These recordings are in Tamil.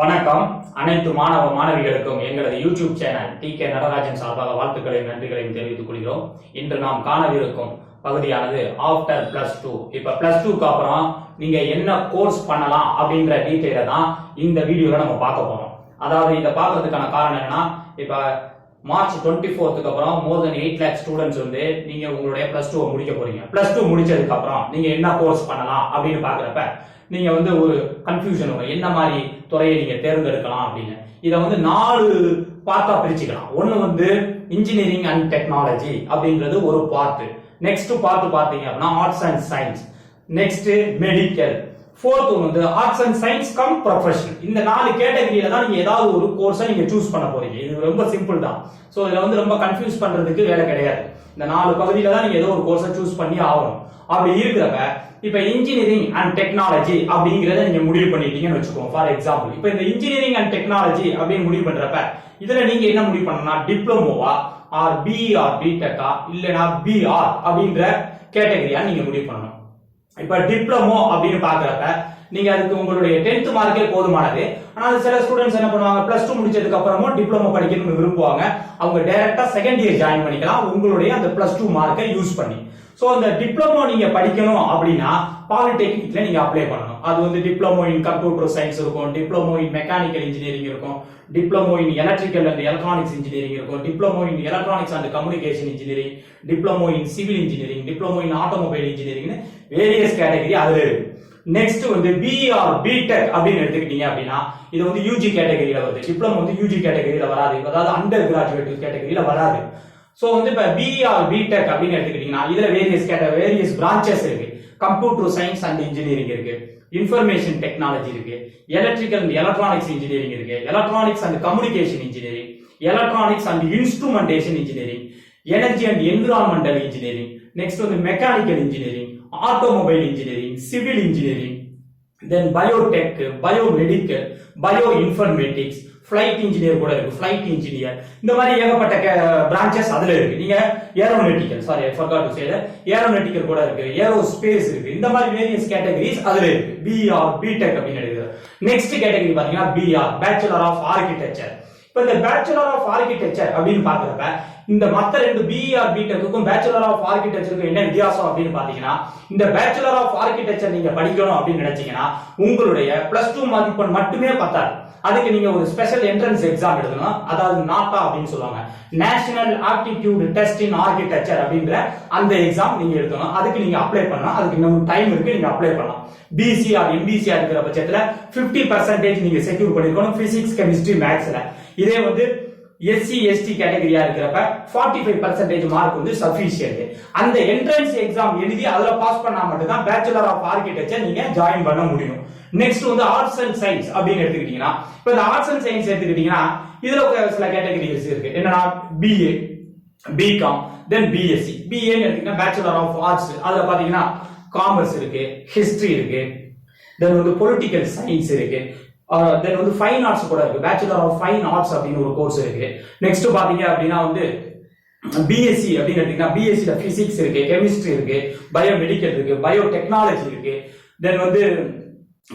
வணக்கம். அனைத்து மாணவ மாணவிகளுக்கும் எங்களது YouTube channel T K Natarajan சார்பாக வாழ்த்துக்களையும் நன்றிகளையும் தெரிவித்துக் கொள்கிறோம். இன்று நாம் காணவிருக்கும் பகுதியானது ஆஃப்டர் பிளஸ் டூ இப்ப பிளஸ் டூக்கு அப்புறம் நீங்க என்ன கோர்ஸ் பண்ணலாம் அப்படின்ற டீட்டெயில தான் இந்த வீடியோல நம்ம பார்க்க போறோம். அதாவது இதை பார்க்கறதுக்கான காரணம் என்னன்னா இப்ப மார்ச் டுவெண்ட்டி ஃபோர்த்துக்கு அப்புறம் more than eight lakh students வந்து நீங்க உங்களுடைய பிளஸ் டூ முடிக்க போறீங்க. பிளஸ் டூ முடிச்சதுக்கு அப்புறம் நீங்க என்ன கோர்ஸ் பண்ணலாம் அப்படின்னு பாக்குறப்ப நீங்க வந்து ஒரு கன்ஃபியூஷன் வரும் என்ன மாதிரி துறையை நீங்க தேர்ந்தெடுக்கலாம் அப்படின்னு. இதை வந்து நாலு பார்ட்டா பிரிச்சுக்கலாம். ஒன்று வந்து இன்ஜினியரிங் அண்ட் டெக்னாலஜி அப்படின்றது ஒரு பார்ட் நெக்ஸ்ட் பார்ட் பார்த்தீங்க அப்படின்னா arts and science next medical fourth வந்து arts and science cum professional இந்த நாலு கேட்டகரியில தான் நீங்க ஏதாவது ஒரு கோர்ஸை நீங்க சூஸ் பண்ண போறீங்க. இது ரொம்ப சிம்பிள் தான். ஸோ இதுல வந்து ரொம்ப கன்ஃபியூஸ் பண்றதுக்கு வேலை கிடையாது. இந்த நாலு பகுதியில தான் நீங்க ஏதோ ஒரு கோர்ஸை சூஸ் பண்ணி ஆகணும். அப்படி இருக்கிறப்ப இப்ப இன்ஜினியரிங் அண்ட் டெக்னாலஜி அப்படிங்கறத நீங்க முடிவு பண்ணிட்டீங்கன்னு வச்சுக்கோங்க. ஃபார் எக்ஸாம்பிள் இப்ப இந்த இன்ஜினியரிங் அண்ட் டெக்னாலஜி அப்படின்னு முடிவு பண்றப்ப இதுல நீங்க என்ன முடிவு பண்ணணும்னா டிப்ளமோவா ஆர் பிஆர் பிடெக்கா இல்லைனா பிஆர் அப்படின்ற கேட்டகரியா நீங்க முடிவு பண்ணணும். இப்ப டிப்ளமோ அப்படின்னு பாக்குறப்ப நீங்க அதுக்கு உங்களுடைய டென்த் மார்க்கே போதுமானது. ஆனால் சில ஸ்டூடெண்ட்ஸ் என்ன பண்ணுவாங்க பிளஸ் டூ முடிச்சதுக்கு அப்புறமும் டிப்ளமோ படிக்கணும்னு விரும்புவாங்க. அவங்க டைரக்டா செகண்ட் இயர் ஜாயின் பண்ணிக்கலாம். உங்களுடைய அந்த பிளஸ் டூ மார்க்கை யூஸ் பண்ணி. ஸோ அந்த டிப்ளமோ நீங்க படிக்கணும் அப்படின்னா பாலிடெக்னிக்ல நீங்க அப்ளை பண்ணணும். அது வந்து டிப்ளமோ இன் கம்ப்யூட்டர் சயின்ஸ் இருக்கும் டிப்ளமோ இன் மெக்கானிக்கல் இன்ஜினியரிங் இருக்கும் diploma in electrical and electronics engineering இருக்கும் diploma in electronics and communication engineering diploma in civil engineering diploma in automobile engineering various category அதுல இருக்கு. நெக்ஸ்ட் வந்து பிஆர் பிடெக் அப்படின்னு எடுத்துக்கிட்டீங்க அப்படின்னா இது வந்து யூஜி கேட்டகரியில வருது. டிப்ளமோ வந்து யூஜி கேட்டகரியில வராது. அதாவது அண்டர் கிராஜுவேட் கேட்டகரியில வராது. சோ வந்து இப்ப பிஆர் பிடெக் அப்படின்னு எடுத்துக்கிட்டீங்கன்னா இதுல வேரியஸ் கேட்ட வேரியஸ் பிரான்ச்சஸ் இருக்கு. கம்ப்யூட்டர் சயின்ஸ் அண்ட் இன்ஜினியரிங் இருக்கு. இன்ஃபர்மேஷன் டெக்னாலஜி இருக்கு. எலக்ட்ரிக்கல் அண்ட் எலக்ட்ரானிக்ஸ் இன்ஜினியரிங் இருக்கு. Electronics and communication engineering electronics and instrumentation engineering energy and environmental engineering next வந்து mechanical engineering automobile engineering civil engineering then biotech biomedical bio informatics flight engineer கூட இருக்கு. ஃப்ளைட் இன்ஜினியர் இந்த மாதிரி ஏகப்பட்ட பிரான்ச்சஸ் அதுல இருக்கு. நீங்க aeronautical sorry forgot to say aeronautical கூட இருக்கு. ஏரோ ஸ்பேஸ் இருக்கு. இந்த மாதிரி வேரியஸ் கேட்டகரிஸ் அதுல இருக்கு. பிஆர் பிடெக் அப்படின்னு எடுக்குது நெக்ஸ்ட் கேட்டகரி பாத்தீங்கன்னா B Arch bachelor of architecture இப்ப இந்த பேச்சுலர் ஆஃப் ஆர்கிடெக்சர் அப்படின்னு பாக்குறப்ப இந்த மத்த ரெண்டு பிஇஆர் பிடெக்குக்கும் பேச்சுலர் ஆஃப் ஆர்கிடெக்சருக்கும் என்ன வித்தியாசம் அப்படின்னு பாத்தீங்கன்னா இந்த பேச்சுலர் ஆஃப் ஆர்கிடெக்சர் நீங்க படிக்கணும் அப்படின்னு நினைச்சீங்கன்னா உங்களுடைய பிளஸ் டூ மதிப்பெண் மட்டுமே பத்தாது. அதுக்கு நீங்க ஒரு ஸ்பெஷல் என்ட்ரன்ஸ் எக்ஸாம் எழுதணும். அதாவது நாட்டா அப்படின்னு சொல்லுவாங்க. National aptitude test in architecture அப்படின்ற அந்த எக்ஸாம் நீங்க எழுதணும். அதுக்கு நீங்க அப்ளை பண்ணலாம். அதுக்கு இன்னும் டைம் இருக்கு நீங்க அப்ளை பண்ணலாம். பிசிஆர் எம்பிசிஆர் இருக்கிற பட்சத்துல 50% பர்சன்டேஜ் நீங்க செக்யூர் பண்ணிருக்கணும். பிசிக்ஸ் கெமிஸ்ட்ரி மேத்ஸ்ல இதே வந்து எஸ்சி எஸ்டி கேட்டகரியா இருக்கிறப்ப 45% ஃபைவ் பர்சன்டேஜ் மார்க் வந்து சஃபிஷியன்ட் அந்த என்ட்ரன்ஸ் எக்ஸாம் எழுதி அதுல பாஸ் பண்ணா மட்டும்தான் பேச்சுலர் ஆஃப் ஆர்கிடெக்சர் நீங்க ஜாயின் பண்ண முடியும். நெக்ஸ்ட் வந்து ஆர்ட்ஸ் அண்ட் சயின்ஸ் அப்படின்னு எடுத்துக்கிட்டீங்கன்னா இப்போ இந்த ஆர்ட்ஸ் அண்ட் சயின்ஸ் எடுத்துக்கிட்டீங்கன்னா இதுல ஒரு சில கேட்டகரிஸ் இருக்கு. என்னன்னா BA B Com then B Sc பிஏன்னு எடுத்தீங்கன்னா பேச்சுலர் ஆஃப் ஆர்ட்ஸ் அதுல பாத்தீங்கன்னா காமர்ஸ் இருக்கு ஹிஸ்டரி இருக்கு தென் வந்து பொலிட்டிக்கல் சயின்ஸ் இருக்கு. Uh, தென் வந்து ஃபைன் ஆர்ட்ஸ் கூட இருக்கு. பேச்சுலர் ஆஃப் ஃபைன் ஆர்ட்ஸ் அப்படின்னு ஒரு கோர்ஸ் இருக்கு. நெக்ஸ்ட் பாத்தீங்க அப்படின்னா வந்து பிஎஸ்சி அப்படின்னு எடுத்தீங்கன்னா பிஎஸ்சியில் பிசிக்ஸ் இருக்கு கெமிஸ்ட்ரி இருக்கு பயோமெடிக்கல் இருக்கு பயோ டெக்னாலஜி இருக்கு. தென் வந்து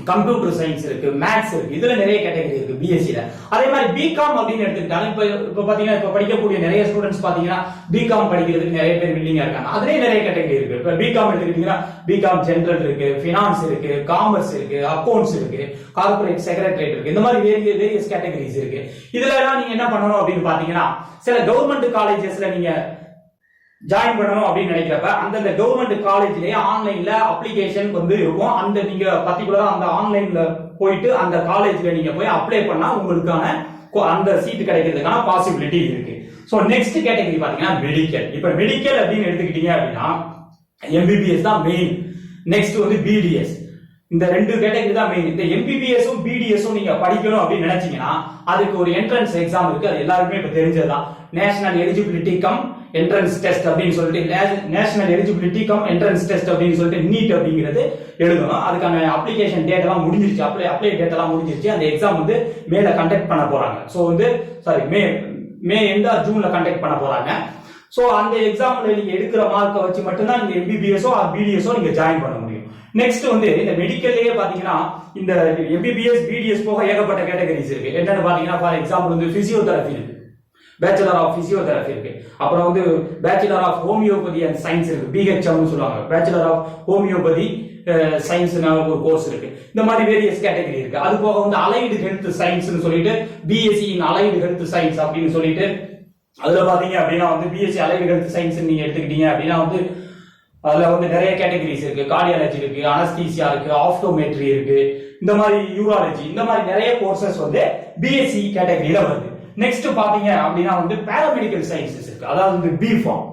கம்ப்யூட்டர் சயின்ஸ் இருக்கு மேத்ஸ் இருக்கு இதுல நிறைய கேட்டகரி இருக்கு பிஎஸ்சியில அதே மாதிரி பிகாம் அப்படின்னு எடுத்துக்கிட்டாலும் இப்ப இப்ப பாத்தீங்கன்னா இப்ப படிக்கக்கூடிய நிறைய ஸ்டூடெண்ட்ஸ் பாத்தீங்கன்னா பிகாம் படிக்கிறதுக்கு நிறைய பேர் வில்லிங்கா இருக்காங்க. அதுலயே நிறைய கேட்டகரி இருக்கு. இப்ப பிகாம் எடுத்துக்கிட்டீங்கன்னா பிகாம் ஜென்ரல் இருக்கு பினான்ஸ் இருக்கு காமர்ஸ் இருக்கு அக்கௌண்ட்ஸ் இருக்கு கார்பரேட் செக்ரட்டரியேட் இருக்கு. இந்த மாதிரி வேரிய வேரியஸ் கேட்டகரிஸ் இருக்கு. இதுல எல்லாம் நீங்க என்ன பண்ணணும் அப்படின்னு பாத்தீங்கன்னா சில கவர்மெண்ட் காலேஜஸ்ல நீங்க ஜாயின் பண்ணணும் அப்படின்னு நினைக்கிறப்ப அந்தந்த கவர்மெண்ட் காலேஜ்லயே ஆன்லைன்ல அப்ளிகேஷன் வந்து இருக்கும். அந்த நீங்க பர்டிகுலரா அந்த ஆன்லைன்ல போயிட்டு அந்த காலேஜ்ல நீங்க போய் அப்ளை பண்ணா உங்களுக்கான அந்த சீட் கிடைக்கிறதுக்கான பாசிபிலிட்டி இருக்கு. ஸோ நெக்ஸ்ட் கேட்டகரி பாத்தீங்கன்னா மெடிக்கல் இப்ப மெடிக்கல் அப்படின்னு எடுத்துக்கிட்டீங்க அப்படின்னா எம்பிபிஎஸ் தான் மெயின் நெக்ஸ்ட் வந்து பிடிஎஸ் இந்த ரெண்டு கேட்டகரி தான் மெயின் இந்த எம்பிபிஎஸும் பிடிஎஸும் நீங்க படிக்கணும் அப்படின்னு நினைச்சீங்கன்னா அதுக்கு ஒரு என்ட்ரன்ஸ் எக்ஸாம் இருக்கு. அது எல்லாருக்குமே இப்ப தெரிஞ்சதுதான். National eligibility cum entrance test அப்படின்னு சொல்லிட்டு national eligibility cum entrance test அப்படின்னு சொல்லிட்டு நீட் அப்படிங்கிறது எழுதணும். அதுக்கான அப்ளிகேஷன் டேட் எல்லாம் முடிஞ்சிருச்சு. அப்ளை அப்ளை டேட் எல்லாம் முடிஞ்சிருச்சு. அந்த எக்ஸாம் வந்து மேல கண்டக்ட் பண்ண போறாங்க. ஸோ வந்து சாரி மே மே எண்டா ஜூன்ல கண்டக்ட் பண்ண போறாங்க. சோ அந்த எக்ஸாம்ல நீங்க எடுக்கிற மார்க்கை வச்சு மட்டும்தான் நீங்க எம்பிபிஎஸோ ஆர் பிடிஎஸோ நீங்க ஜாயின் பண்ண முடியும். நெக்ஸ்ட் வந்து இந்த மெடிக்கல்லையே பாத்தீங்கன்னா இந்த எம்பிபிஎஸ் பிடிஎஸ் போக ஏகப்பட்ட கேட்டகரிஸ் இருக்கு. என்னன்னு பாத்தீங்கன்னா ஃபார் எக்ஸாம்பிள் வந்து பிசியோதெரபி இருக்கு. பேச்சுலர் ஆஃப் பிசியோதெரபி இருக்கு. அப்புறம் வந்து bachelor of homeopathy and science இருக்கு. பிஹெச்எம்னு சொல்லுவாங்க. பேச்சுலர் ஆஃப் ஹோமியோபதி சயின்ஸ்னு ஒரு கோர்ஸ் இருக்கு. இந்த மாதிரி வேரியஸ் கேட்டகரி இருக்கு. அது போக வந்து அலைடு ஹெல்த் சயின்ஸ்னு சொல்லிட்டு B Sc in allied health science அப்படின்னு சொல்லிட்டு அதுல பாத்தீங்க அப்படின்னா வந்து பிஎஸ்சி அலைடு ஹெல்த் சயின்ஸ் நீங்க எடுத்துக்கிட்டீங்க அப்படின்னா வந்து அதுல வந்து நிறைய கேட்டகரிஸ் இருக்கு. கார்டியாலஜி இருக்கு அனஸ்தீசியா இருக்கு ஆஃப்டோமெட்ரி இருக்கு. இந்த மாதிரி யூராலஜி இந்த மாதிரி நிறைய கோர்சஸ் வந்து பிஎஸ்சி கேட்டகரியில வருது. நெக்ஸ்ட் பாத்தீங்க அப்படின்னா வந்து பேராமெடிக்கல் சயின்சஸ் இருக்கு. அதாவது வந்து B pharm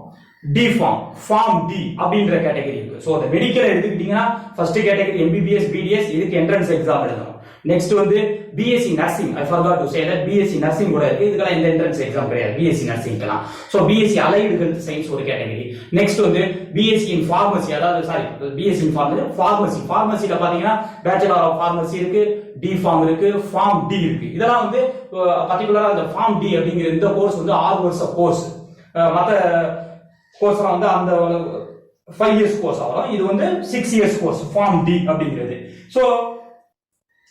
D pharm pharm D அப்படின்ற கேட்டகரி இருக்கு. ஸோ அந்த மெடிக்கல் எடுத்துக்கிட்டீங்கன்னா ஃபர்ஸ்ட் கேட்டகரி எம்பிபிஎஸ் பிடிஎஸ் இதுக்கு என்ட்ரன்ஸ் எக்ஸாம் எழுதணும். நெக்ஸ்ட் வந்து B Sc nursing I forgot to say that B Sc nursing கூட இருக்கு. இதுக்கெல்லாம் எந்த என்ட்ரன்ஸ் எக்ஸாம் கிடையாது. BSc நர்சிங்க்கெல்லாம் so B Sc allied health science ஒரு கேட்டகரி நெக்ஸ்ட் வந்து பிஎஸ்சி இன் ஃபார்மசி அதாவது sorry B Sc in pharmacy pharmacy ஃபார்மசியில் பார்த்தீங்கன்னா பேச்சுலர் ஆஃப் ஃபார்மசி இருக்கு டி ஃபார்ம் இருக்கு ஃபார்ம் டி இருக்கு. இதெல்லாம் வந்து பர்டிகுலராக அந்த ஃபார்ம் டி அப்படிங்கிற இந்த கோர்ஸ் வந்து ஆறு வருஷ கோர்ஸ் மற்ற கோர்ஸ்லாம் வந்து அந்த ஃபைவ் இயர்ஸ் கோர்ஸ் ஆகும் இது வந்து six years course pharm D அப்படிங்கிறது. ஸோ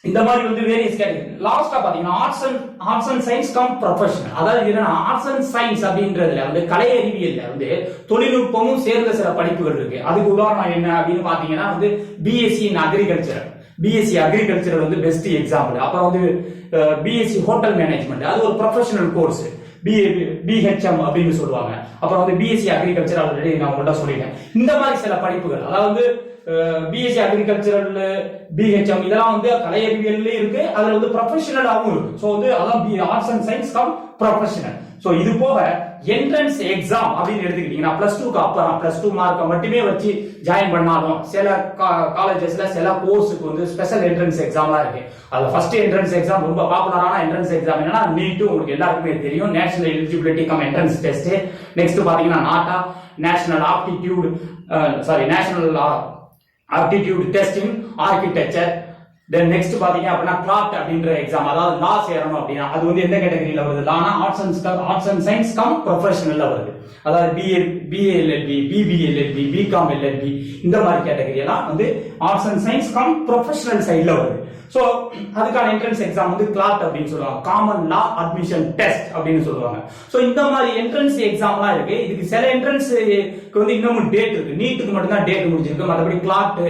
இந்த மாதிரி வந்து வேரியஸ் கேட்டகரி லாஸ்டா பாத்தீங்கன்னா arts and arts and science cum professional அதாவது என்னன்னா ஆர்ட்ஸ் அண்ட் சயின்ஸ் அப்படின்றதுல வந்து கலை அறிவியல்ல வந்து தொழில்நுட்பமும் சேர்ந்த சில படிப்புகள் இருக்கு. அதுக்கு உதாரணம் என்ன அப்படின்னு பாத்தீங்கன்னா வந்து B Sc in agriculture B Sc agriculture வந்து பெஸ்ட் எக்ஸாம்பிள் அப்புறம் வந்து பிஎஸ்சி ஹோட்டல் மேனேஜ்மெண்ட் அது ஒரு ப்ரொஃபஷனல் கோர்ஸ் பிஹெச்எம் அப்படின்னு சொல்லுவாங்க. அப்புறம் வந்து பிஎஸ்சி அக்ரிகல்ச்சர் ஆல்ரெடி நான் உங்கள்கிட்ட சொல்லிட்டேன். இந்த மாதிரி சில படிப்புகள் அதாவது பிஎஸ்சி அக்ரிகல்ச்சரல் பிஹெச்எம் இதெல்லாம் வந்து கலை அறிவியல்ல இருக்கு. அதுல வந்து ப்ரொஃபஷனலாகவும் இருக்கு. ஸோ வந்து அதான் B arts and science cum professional so இது போக என்ட்ரன்ஸ் எக்ஸாம் அப்படின்னு எடுத்துக்கிட்டீங்கன்னா பிளஸ் டூக்கு அப்புறம் பிளஸ் டூ மார்க்கை மட்டுமே வச்சு ஜாயின் பண்ணாலும் சில காலேஜஸ்ல சில கோர்ஸுக்கு வந்து ஸ்பெஷல் என்ட்ரன்ஸ் எக்ஸாம்லாம் இருக்கு. அதில் ஃபர்ஸ்ட் என்ட்ரன்ஸ் எக்ஸாம் ரொம்ப பாப்புலரான என்ட்ரன்ஸ் எக்ஸாம் என்னன்னா நீட்டு உங்களுக்கு எல்லாருக்குமே தெரியும். National eligibility cum entrance test next பாத்தீங்கன்னா NATA national aptitude sorry national aptitude test in architecture then next பாத்தீங்க அப்படின்னா கிளாட் அப்படின்ற எக்ஸாம் அதாவது லா சேரணும் அப்படின்னா அது வந்து எந்த கேட்டகரியில வருது? Lana arts and arts and science cum ப்ரொஃபஷனல்ல வருது. அதாவது BA BA LLB B Com LLB இந்த மாதிரி கேட்டகரி எல்லாம் வந்து arts and science cum professional சைட்ல வருது. ஸோ அதுக்கான என்ட்ரன்ஸ் எக்ஸாம் வந்து கிளாட் அப்படின்னு சொல்லுவாங்க. காமன் லா அட்மிஷன் டெஸ்ட் அப்படின்னு சொல்லுவாங்க. ஸோ இந்த மாதிரி என்ட்ரன்ஸ் எக்ஸாம்லாம் இருக்கு. இதுக்கு சில என்ட்ரன்ஸ்க்கு வந்து இன்னமும் டேட் இருக்கு. நீட்டுக்கு மட்டும்தான் டேட் முடிஞ்சிருக்கு. மற்றபடி கிளாட்டு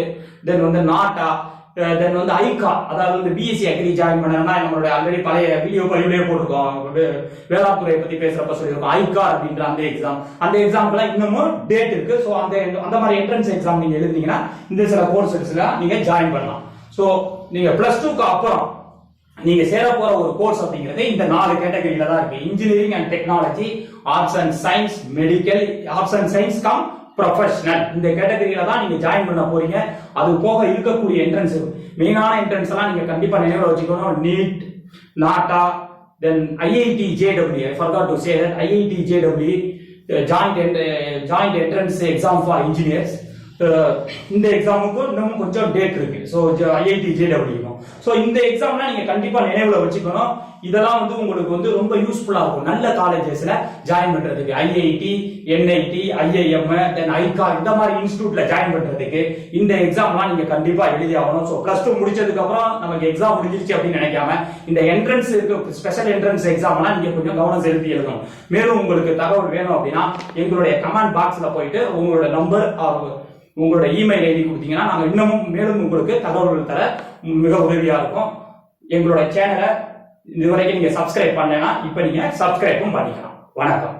தென் வந்து நாட்டா Uh, தென் வந்து ஐகா அதாவது வந்து பிஎஸ்சி அக்ரி ஜாயின் பண்ணணும்னா நம்மளுடைய ஆல்ரெடி பழைய வீடியோ பதிவுலேயே போட்டிருக்கோம். வே- பற்றி துறையை பத்தி பேசுறப்ப சொல்லியிருக்கோம். ஐகா அப்படின்ற அந்த எக்ஸாம் அந்த எக்ஸாம்க்குலாம் இன்னமும் டேட் இருக்கு. ஸோ அந்த அந்த மாதிரி என்ட்ரன்ஸ் எக்ஸாம் நீங்க எழுதிங்கன்னா இந்த சில கோர்ஸஸ்ல நீங்க ஜாயின் பண்ணலாம். ஸோ நீங்க பிளஸ் டூக்கு அப்புறம் நீங்க சேர போற ஒரு கோர்ஸ் அப்படிங்கிறது இந்த நாலு கேட்டகரியில தான் இருக்கு. Engineering and technology arts and science medical arts and science cum professional இந்த கேட்டகரியில தான் நீங்க ஜாயின் பண்ண போறீங்க. அது போக இருக்கக்கூடிய என்ட்ரன்ஸ் மெயினான என்ட்ரன்ஸ் எல்லாம் நீங்க கண்டிப்பா நினைவில் வச்சுக்கணும். NEET NATA then IIT JW I forgot to say that IIT JW joint joint entrance exam for engineers இந்த எக்ஸாமுக்கு இன்னமும் கொஞ்சம் டேட் இருக்கு. ஸோ ஐஐடி ஜேடபிள்யூக்கும் ஸோ இந்த எக்ஸாம்லாம் நீங்க கண்டிப்பா நினைவுல வச்சுக்கணும். இதெல்லாம் வந்து உங்களுக்கு வந்து ரொம்ப யூஸ்ஃபுல்லா இருக்கும். நல்ல காலேஜஸ்ல ஜாயின் பண்றதுக்கு. ஐஐடி என்ஐடி ஐஐஎம் தென் ஐகா இந்த மாதிரி இன்ஸ்டியூட்ல ஜாயின் பண்றதுக்கு இந்த எக்ஸாம்லாம் நீங்க கண்டிப்பா எழுதி ஆகணும். ஸோ பிளஸ் டூ முடிச்சதுக்கு அப்புறம் நமக்கு எக்ஸாம் முடிஞ்சிருச்சு அப்படின்னு நினைக்காம இந்த என்ட்ரன்ஸ் இருக்கு ஸ்பெஷல் என்ட்ரன்ஸ் எக்ஸாம்லாம் நீங்க கொஞ்சம் கவனம் செலுத்தி எழுதணும். மேலும் உங்களுக்கு தகவல் வேணும் அப்படின்னா எங்களுடைய கமெண்ட் பாக்ஸ்ல போயிட்டு உங்களோட நம்பர் உங்களோட இமெயில் ஐடி கொடுத்தீங்கன்னா நாங்கள் இன்னமும் மேலும் உங்களுக்கு தகவல்கள் தர மிக உதவியாக இருக்கும். எங்களோட சேனலை இதுவரைக்கும் நீங்கள் சப்ஸ்கிரைப் பண்ணலைன்னா இப்போ நீங்கள் சப்ஸ்கிரைப்பும் பண்ணிக்கலாம். வணக்கம்.